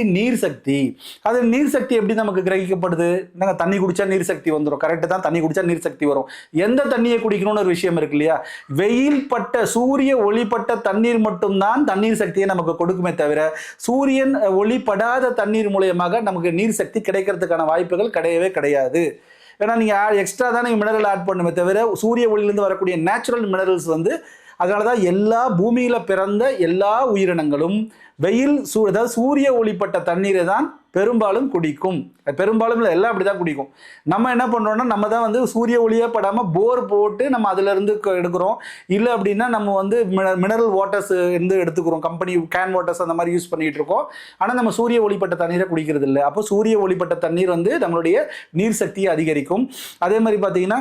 சக்தி நீர் சக்தி. அது நீர் சக்தி எப்படி நமக்கு கிரகிக்கப்படுது? நாங்கள் தண்ணி குடிச்சா நீர் சக்தி வந்துடும் கரெக்டு தான் தண்ணி குடிச்சா நீர் சக்தி வரும். எந்த தண்ணியை குடிக்கணும்னு ஒரு விஷயம் இருக்கு இல்லையா? வெயில் பட்ட சூரிய ஒளிப்பட்ட தண்ணீர் மட்டும்தான் தண்ணீர் சக்தியை நமக்கு கொடுக்குமே தவிர சூரியன் ஒளிப்படாத தண்ணீர் மூலியமாக நமக்கு நீர் சக்தி கிடைக்கிறதுக்கான வாய்ப்புகள் கிடையவே கிடையாது. ஏன்னா நீங்கள் எக்ஸ்ட்ரா தான் நீங்கள் மினரல் ஆட் பண்ணுமே தவிர சூரிய ஒளியிலிருந்து வரக்கூடிய நேச்சுரல் மினரல்ஸ் வந்து அதனால தான் எல்லா பூமியில் பிறந்த எல்லா உயிரினங்களும் வெயில் சூ அதாவது சூரிய ஒளிப்பட்ட தண்ணீரை தான் பெரும்பாலும் குடிக்கும். பெரும்பாலும் இல்லை எல்லாம் அப்படி தான் குடிக்கும். நம்ம என்ன பண்ணுறோன்னா நம்ம தான் வந்து சூரிய ஒளியே படாமல் போர் போட்டு நம்ம அதிலேருந்து க- எடுக்கிறோம். இல்லை அப்படின்னா நம்ம வந்து மினரல் வாட்டர்ஸ் இருந்து எடுத்துக்கிறோம். கம்பெனி கேன் வாட்டர்ஸ் அந்த மாதிரி யூஸ் பண்ணிகிட்டு இருக்கோம். ஆனால் நம்ம சூரிய ஒளிப்பட்ட தண்ணீரை குடிக்கிறது இல்லை அப்போ சூரிய ஒளிப்பட்ட தண்ணீர் வந்து நம்மளுடைய நீர் சக்தியை அதிகரிக்கும். அதே மாதிரி பார்த்தீங்கன்னா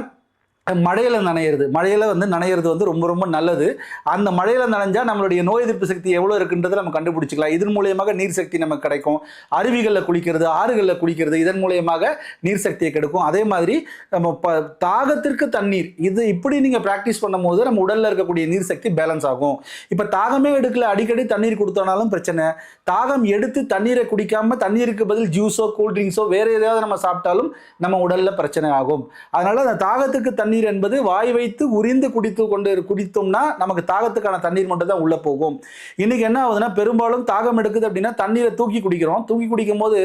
மழையில் நனையிறது. மழையில் வந்து நனையிறது வந்து ரொம்ப ரொம்ப நல்லது. அந்த மழையில் நனைஞ்சால் நம்மளுடைய நோய் எதிர்ப்பு சக்தி எவ்வளோ இருக்குன்றதை நம்ம கண்டுபிடிச்சிக்கலாம். இதன் மூலியமாக நீர் சக்தி நமக்கு கிடைக்கும். அருவிகளில் குளிக்கிறது ஆறுகளில் குளிக்கிறது இதன் மூலியமாக நீர் சக்தியை கிடைக்கும். அதே மாதிரி நம்ம ப தாகத்திற்கு தண்ணீர். இது இப்படி நீங்கள் ப்ராக்டிஸ் பண்ணும்போது நம்ம உடலில் இருக்கக்கூடிய நீர் சக்தி பேலன்ஸ் ஆகும். இப்போ தாகமே எடுக்கல அடிக்கடி தண்ணீர் கொடுத்தோனாலும் பிரச்சனை. தாகம் எடுத்து தண்ணீரை குடிக்காமல் தண்ணீருக்கு பதில் ஜூஸோ கூல்ட்ரிங்க்ஸோ வேறு எதையாவது நம்ம சாப்பிட்டாலும் நம்ம உடலில் பிரச்சனை ஆகும். அதனால் அந்த தாகத்துக்கு தண்ணீர் தண்ணீர் என்பது வாய் வைத்து உரிந்து குடித்து கொண்டு குடித்தோம்னா நமக்கு தாகத்துக்கான தண்ணீர் மட்டும் தான் உள்ள போகும். இன்னைக்கு என்ன ஆகுதுன்னா பெரும்பாலும் தாகம் எடுக்குது அப்படின்னா தண்ணீரை தூக்கி குடிக்கிறோம். தூக்கி குடிக்கும் போது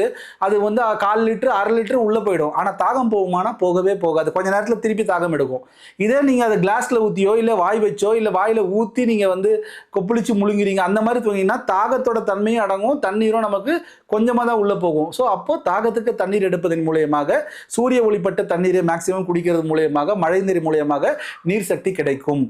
அது வந்து கால் லிட்டர் அரை லிட்டர் உள்ள போயிடும். ஆனா தாகம் போகுமானா போகவே போகாது. கொஞ்ச நேரத்துல திருப்பி தாகம் எடுக்கும். இதே நீங்க அதை கிளாஸ்ல ஊத்தியோ இல்ல வாய் வச்சோ இல்ல வாயில ஊத்தி நீங்க வந்து கொப்பளிச்சு முழுங்குறீங்க அந்த மாதிரி தூங்கிங்கன்னா தாகத்தோட தன்மையும் அடங்கும். தண்ணீரும் நமக்கு கொஞ்சமாக தான் உள்ளே போகும். ஸோ அப்போ தாகத்துக்கு தண்ணீர் எடுப்பதன் மூலியமாக சூரிய ஒளிப்பட்ட தண்ணீரை மேக்சிமம் குடிக்கிறது மூலியமாக மழை நீர் மூலியமாக நீர் சக்தி கிடைக்கும்.